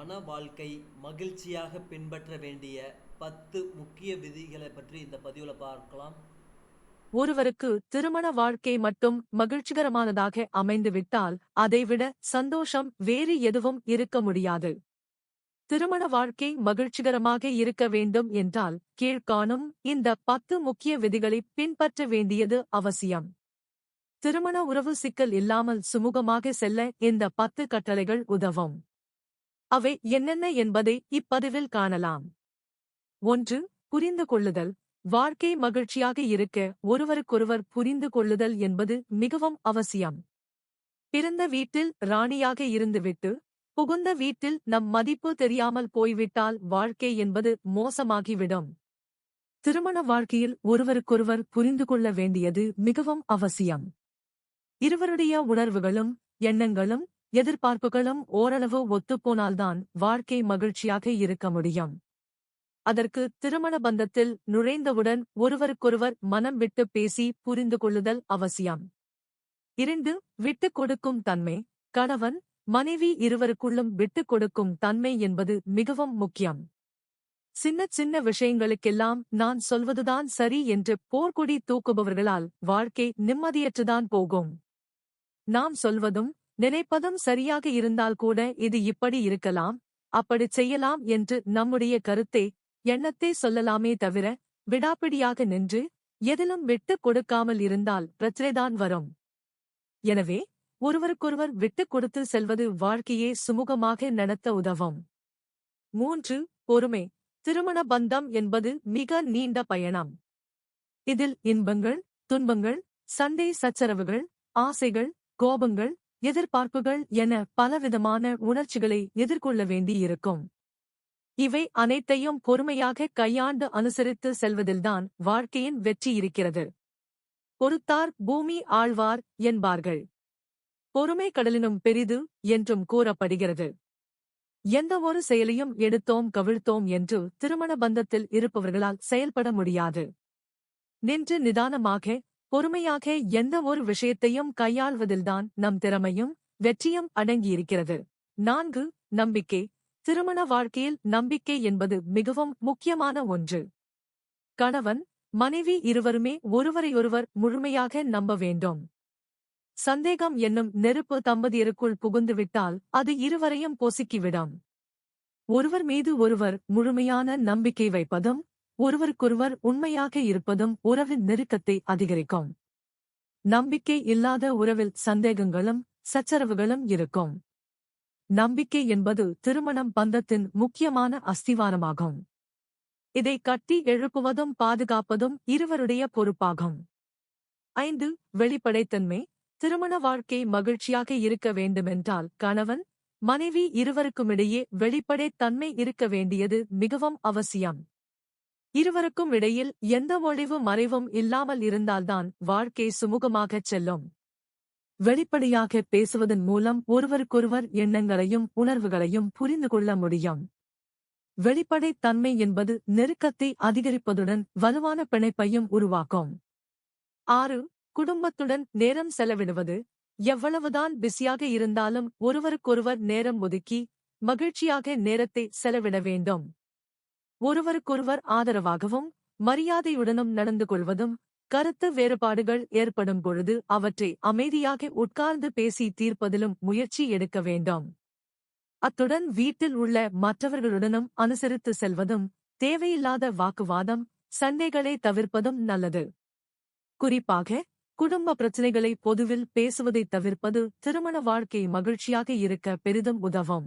மன வாழ்க்கை மகிழ்ச்சியாக பின்பற்ற வேண்டிய பத்து முக்கிய விதிகளை பற்றி இந்த பதிவில் பார்க்கலாம். ஒருவருக்கு திருமண வாழ்க்கை மட்டும் மகிழ்ச்சிகரமானதாக அமைந்துவிட்டால் அதைவிட சந்தோஷம் வேறு எதுவும் இருக்க முடியாது. திருமண வாழ்க்கை மகிழ்ச்சிகரமாக இருக்க வேண்டும் என்றால் கீழ்காணும் இந்த பத்து முக்கிய விதிகளை பின்பற்ற வேண்டியது அவசியம். திருமண உறவு சிக்கல் இல்லாமல் சுமூகமாக செல்ல இந்த பத்து கட்டளைகள் உதவும். அவை என்னென்ன என்பதை இப்பதிவில் காணலாம். ஒன்று புரிந்து கொள்ளுதல். வாழ்க்கை மகிழ்ச்சியாக இருக்க ஒருவருக்கொருவர் புரிந்து கொள்ளுதல் என்பது மிகவும் அவசியம். பிறந்த வீட்டில் ராணியாக இருந்துவிட்டு புகுந்த வீட்டில் நம் மதிப்பு தெரியாமல் போய்விட்டால் வாழ்க்கை என்பது மோசமாகிவிடும். திருமண வாழ்க்கையில் ஒருவருக்கொருவர் புரிந்து கொள்ள வேண்டியது மிகவும் அவசியம். இருவருடைய உணர்வுகளும் எண்ணங்களும் எதிர்பார்ப்புகளும் ஓரளவு ஒத்துப்போனால்தான் வாழ்க்கை மகிழ்ச்சியாக இருக்க முடியும். அதற்கு திருமண பந்தத்தில் நுழைந்தவுடன் ஒருவருக்கொருவர் மனம் விட்டு பேசி புரிந்து கொள்ளுதல் அவசியம். இரண்டு விட்டுக் கொடுக்கும் தன்மை. கணவன் மனைவி இருவருக்குள்ளும் விட்டுக் கொடுக்கும் தன்மை என்பது மிகவும் முக்கியம். சின்ன சின்ன விஷயங்களுக்கெல்லாம் நான் சொல்வதுதான் சரி என்று போர்க்கொடி தூக்குபவர்களால் வாழ்க்கை நிம்மதியற்றுதான் போகும். நாம் சொல்வதும் நினைப்பதும் சரியாக இருந்தால் கூட இது இப்படி இருக்கலாம். அப்படிச் செய்யலாம் என்று நம்முடைய கருத்தை எண்ணத்தை சொல்லலாமே தவிர விடாப்பிடியாக நின்று எதிலும் விட்டுக் கொடுக்காமல் இருந்தால் பிரச்சனைதான் வரும். எனவே ஒருவருக்கொருவர் விட்டுக் கொடுத்து செல்வது வாழ்க்கையே சுமூகமாக நடத்த உதவும். மூன்று பொறுமை. திருமண பந்தம் என்பது மிக நீண்ட பயணம். இதில் இன்பங்கள் துன்பங்கள் சண்டை சச்சரவுகள் ஆசைகள் கோபங்கள் எதிர்பார்ப்புகள் என பலவிதமான உணர்ச்சிகளை எதிர்கொள்ள வேண்டியிருக்கும். இவை அனைத்தையும் பொறுமையாக கையாண்டு அனுசரித்து செல்வதில்தான் வாழ்க்கையின் வெற்றி இருக்கிறது. பொறுத்தார் பூமி ஆழ்வார் என்பார்கள். பொறுமை கடலினும் பெரிது என்றும் கூறப்படுகிறது. எந்த ஒரு செயலையும் எடுத்தோம் கவிழ்த்தோம் என்று திருமண பந்தத்தில் இருப்பவர்களால் செயல்பட முடியாது. நின்று நிதானமாக பொறுமையாக எந்த ஒரு விஷயத்தையும் கையாள்வதில்தான் நம் திறமையும் வெற்றியும் அடங்கியிருக்கிறது. நான்கு நம்பிக்கை. திருமண வாழ்க்கையில் நம்பிக்கை என்பது மிகவும் முக்கியமான ஒன்று. கணவன் மனைவி இருவருமே ஒருவரையொருவர் முழுமையாக நம்ப வேண்டும். சந்தேகம் என்னும் நெருப்பு தம்பதியருக்குள் புகுந்துவிட்டால் அது இருவரையும் பொசுக்கிவிடும். ஒருவர் மீது ஒருவர் முழுமையான நம்பிக்கை வைப்பதும் ஒருவருக்கொருவர் உண்மையாக இருப்பதும் உறவின் நெருக்கத்தை அதிகரிக்கும். நம்பிக்கை இல்லாத உறவில் சந்தேகங்களும் சச்சரவுகளும் இருக்கும். நம்பிக்கை என்பது திருமணம் பந்தத்தின் முக்கியமான அஸ்திவாரமாகும். இதை கட்டி எழுப்புவதும் பாதுகாப்பதும் இருவருடைய பொறுப்பாகும். ஐந்து வெளிப்படைத்தன்மை. திருமண வாழ்க்கை மகிழ்ச்சியாக இருக்க வேண்டுமென்றால் கணவன் மனைவி இருவருக்குமிடையே வெளிப்படைத்தன்மை இருக்க வேண்டியது மிகவும் அவசியம். இருவருக்கும் இடையில் எந்த ஒளிவு மறைவும் இல்லாமல் இருந்தால்தான் வாழ்க்கை சுமூகமாகச் செல்லும். வெளிப்படையாக பேசுவதன் மூலம் ஒருவருக்கொருவர் எண்ணங்களையும் உணர்வுகளையும் புரிந்து கொள்ள முடியும். வெளிப்படைத் தன்மை என்பது நெருக்கத்தை அதிகரிப்பதுடன் வலுவான பிணைப்பையும் உருவாக்கும். ஆறு குடும்பத்துடன் நேரம் செலவிடுவது. எவ்வளவுதான் பிஸியாக இருந்தாலும் ஒருவருக்கொருவர் நேரம் ஒதுக்கி மகிழ்ச்சியாக நேரத்தை செலவிட வேண்டும். ஒருவருக்கொருவர் ஆதரவாகவும் மரியாதையுடனும் நடந்து கொள்வதும் கருத்து வேறுபாடுகள் ஏற்படும் பொழுது அவற்றை அமைதியாக உட்கார்ந்து பேசி தீர்ப்பதிலும் முயற்சி எடுக்க வேண்டும். அத்துடன் வீட்டில் உள்ள மற்றவர்களுடனும் அனுசரித்து செல்வதும் தேவையில்லாத வாக்குவாதம் சண்டைகளை தவிர்ப்பதும் நல்லது. குறிப்பாக குடும்ப பிரச்சினைகளை பொதுவில் பேசுவதைத் தவிர்ப்பது திருமண வாழ்க்கை மகிழ்ச்சியாக இருக்க பெரிதும் உதவும்.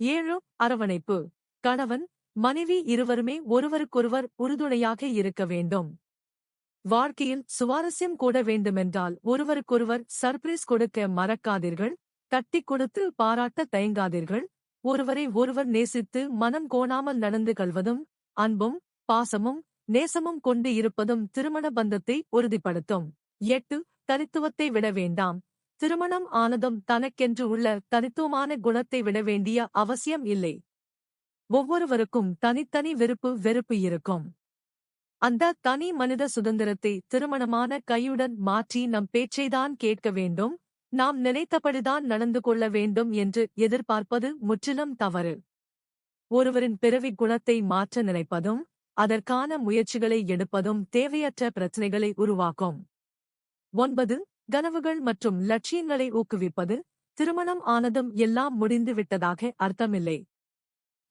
ஏழு அரவணைப்பு. கணவன் மனைவி இருவருமே ஒருவருக்கொருவர் உறுதுணையாக இருக்க வேண்டும். வாழ்க்கையில் சுவாரஸ்யம் கூட வேண்டுமென்றால் ஒருவருக்கொருவர் சர்ப்ரைஸ் கொடுக்க மறக்காதீர்கள். தட்டிக் கொடுத்து பாராட்ட தயங்காதீர்கள். ஒருவரை ஒருவர் நேசித்து மனம் கோணாமல் நடந்து கொள்வதும் அன்பும் பாசமும் நேசமும் கொண்டு இருப்பதும் திருமண பந்தத்தை உறுதிப்படுத்தும். எட்டு தனித்துவத்தை விட வேண்டாம். திருமணம் ஆனதும் தனக்கென்று உள்ள தனித்துவமான குணத்தை விட வேண்டிய அவசியம் இல்லை. ஒவ்வொருவருக்கும் தனித்தனி விருப்பு வெறுப்பு இருக்கும். அந்த தனி மனித சுதந்திரத்தை திருமணமான கையுடன் மாற்றி நம் பேச்சைதான் கேட்க வேண்டும் நாம் நினைத்தபடிதான் நடந்து கொள்ள வேண்டும் என்று எதிர்பார்ப்பது முற்றிலும் தவறு. ஒருவரின் பிறவி குணத்தை மாற்ற நினைப்பதும் அதற்கான முயற்சிகளை எடுப்பதும் தேவையற்ற பிரச்சனைகளை உருவாக்கும். ஒன்பது கனவுகள் மற்றும் லட்சியங்களை ஊக்குவிப்பது திருமணம் ஆனதும் எல்லாம் முடிந்து விட்டதாக அர்த்தமில்லை.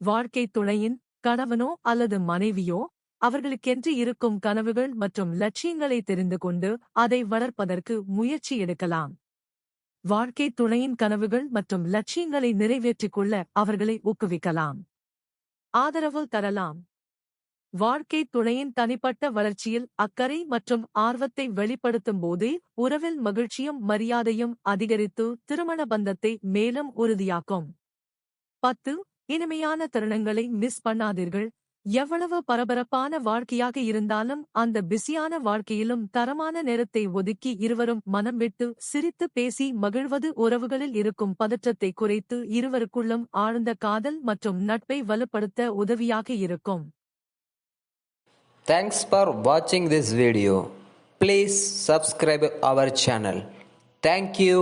வாழ்க்கை துணையின் கணவனோ அல்லது மனைவியோ அவர்களுக்கென்று இருக்கும் கனவுகள் மற்றும் லட்சியங்களை தெரிந்து கொண்டு அதை வளர்ப்பதற்கு முயற்சி எடுக்கலாம். வாழ்க்கை துணையின் கனவுகள் மற்றும் லட்சியங்களை நிறைவேற்றிக் கொள்ள அவர்களை ஊக்குவிக்கலாம். ஆதரவு தரலாம். வாழ்க்கை துணையின் தனிப்பட்ட வளர்ச்சியில் அக்கறை மற்றும் ஆர்வத்தை வெளிப்படுத்தும் போது உறவில் மகிழ்ச்சியும் மரியாதையும் அதிகரித்து திருமண பந்தத்தை மேலும் உறுதியாக்கும். பத்து இனிமையான தருணங்களை மிஸ் பண்ணாதீர்கள். எவ்வளவு பரபரப்பான வாழ்க்கையாக இருந்தாலும் அந்த பிஸியான வாழ்க்கையிலும் தரமான நேரத்தை ஒதுக்கி இருவரும் மனம் விட்டு சிரித்து பேசி மகிழ்வது உறவுகளில் இருக்கும் பதற்றத்தை குறைத்து இருவருக்குள்ளும் ஆழ்ந்த காதல் மற்றும் நட்பை வலுப்படுத்த உதவியாக இருக்கும். தேங்க்ஸ் ஃபார் வாட்சிங் this video please subscribe our channel thank you.